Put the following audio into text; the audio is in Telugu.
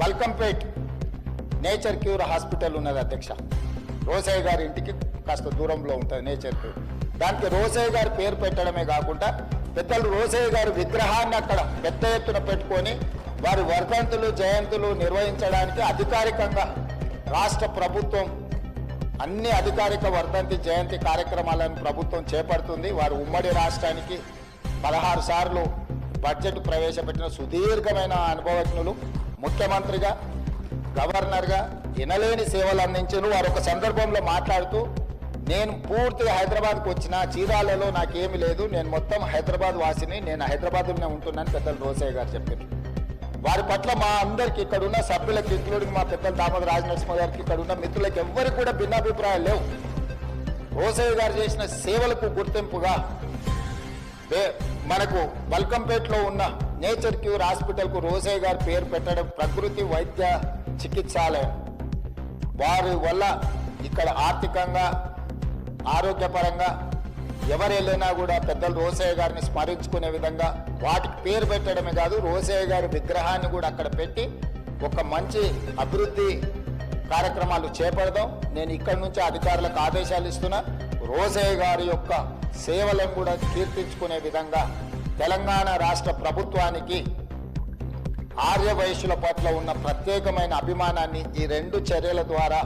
బల్కంపేట్ నేచర్ క్యూర్ హాస్పిటల్ ఉన్నది అధ్యక్ష. రోసయ్య గారి ఇంటికి కాస్త దూరంలో ఉంటుంది నేచర్ క్యూర్. దానికి రోసయ్య గారి పేరు పెట్టడమే కాకుండా పెద్దలు రోసయ్య గారి విగ్రహాన్ని అక్కడ పెద్ద ఎత్తున పెట్టుకొని వారి వర్ధంతులు జయంతులు నిర్వహించడానికి అధికారికంగా రాష్ట్ర ప్రభుత్వం అన్ని అధికారిక వర్ధంతి జయంతి కార్యక్రమాలను ప్రభుత్వం చేపడుతుంది. వారు ఉమ్మడి రాష్ట్రానికి పదహారు సార్లు బడ్జెట్ ప్రవేశపెట్టిన సుదీర్ఘమైన అనుభవజ్ఞులు. ముఖ్యమంత్రిగా గవర్నర్గా వినలేని సేవలు అందించారు వారు ఒక సందర్భంలో మాట్లాడుతూ నేను పూర్తిగా హైదరాబాద్కు వచ్చిన చీరాలలో నాకేమీ లేదు. నేను మొత్తం హైదరాబాద్ వాసిని. నేను హైదరాబాద్లోనే ఉంటున్నాను పెద్దలు రోసయ్య గారు చెప్పారు. వారి పట్ల మా అందరికి ఇక్కడున్న సభ్యులకి ఇంక్లూడింగ్ మా పెద్దలు దామోదర రాజనరసింహ గారికి ఇక్కడున్న మిత్రులకి ఎవ్వరికి కూడా భిన్నాభిప్రాయాలు లేవు. రోసయ్య గారు చేసిన సేవలకు గుర్తింపుగా మనకు బల్కంపేటలో ఉన్న నేచర్ క్యూర్ హాస్పిటల్కు రోజయ్య గారి పేరు పెట్టడం ప్రకృతి వైద్య చికిత్సాలయం. వారి వల్ల ఇక్కడ ఆర్థికంగా ఆరోగ్యపరంగా ఎవరు వెళ్ళినా కూడా పెద్దలు రోసయ్య గారిని స్మరించుకునే విధంగా వాటికి పేరు పెట్టడమే కాదు రోసయ్య గారి విగ్రహాన్ని కూడా అక్కడ పెట్టి ఒక మంచి అభివృద్ధి కార్యక్రమాలు చేపడదాం. నేను ఇక్కడి నుంచి అధికారులకు ఆదేశాలు ఇస్తున్నా. రోసయ్య గారి యొక్క సేవలను కూడా కీర్తించుకునే విధంగా తెలంగాణ రాష్ట్ర ప్రభుత్వానికి ఆర్య వయస్సుల పట్ల ఉన్న ప్రత్యేకమైన అభిమానాన్ని ఈ రెండు చర్యల ద్వారా